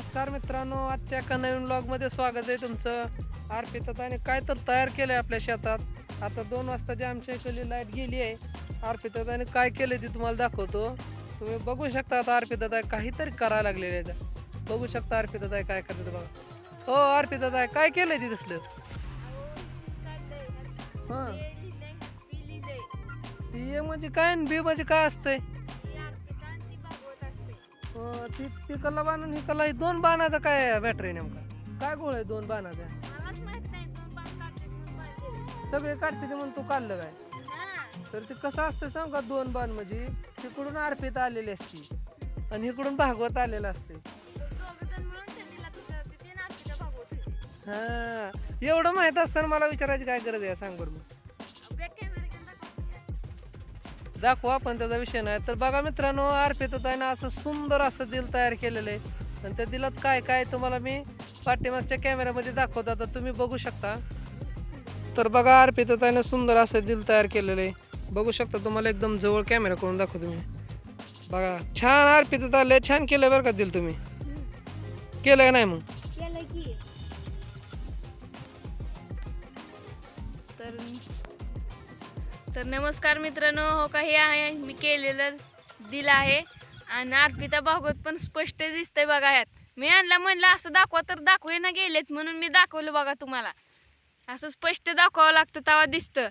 नमस्कार मित्रांनो आजच्या एका नवीन ब्लॉगमध्ये स्वागत आहे तुमचं. अर्पिताताने काय तर तयार केलं आहे आपल्या शेतात. आता दोन वाजता जी आमच्या इकडली लाइट गेली आहे अर्पिताताने काय केलं ते तुम्हाला दाखवतो. तुम्ही बघू शकता आता अर्पिताताई काहीतरी करायला लागलेले आहे बघू शकता अर्पिताताई काय करते बघा. हो अर्पिताताई काय केलंय ते तसलं हां. ए म्हणजे काय आणि बी म्हणजे काय असतंय? अं, ती ती कला बांधून ही कला ही दोन बाणाचा काय बॅटरी नेमका? काय गोळ आहे दोन बाणाचा? सगळे काढते ते म्हणून तू काढलं काय? तर ते कसं असतं सांग का दोन बाण म्हणजे तिकडून अर्पित आलेली असते आणि इकडून भागवत आलेलं असते. हा. एवढं माहीत असताना मला विचारायची काय गरज आहे सांग बरं मग. दाखवा पण त्याचा विषय नाही. तर बघा मित्रांनो अर्पितताईनं असं सुंदर असं दिल तयार केलेलं आहे. आणि त्या दिलात काय काय तुम्हाला मी पाठीमागच्या कॅमेऱ्यामध्ये दाखवतो. आता तुम्ही बघू शकता. तर बघा अर्पितताईनं सुंदर असं दिल तयार केलेलं आहे. बघू शकता तुम्हाला एकदम जवळ कॅमेरा करून दाखवतो मी. बघा छान अर्पित आलं छान केलं बरं का दिल तुम्ही. केलं का नाही मग? केलं की. तर तर नमस्कार मित्रांनो हो का हे आहे मी केलेलं दिल आहे. आणि अर्पिता भागवत पण स्पष्ट दिसतंय बघा ह्यात. मी आणला म्हणलं असं दाखवा तर दाखवे ना गेलेत म्हणून मी दाखवलं बघा तुम्हाला. असं स्पष्ट दाखवावं लागतं तेव्हा दिसतं.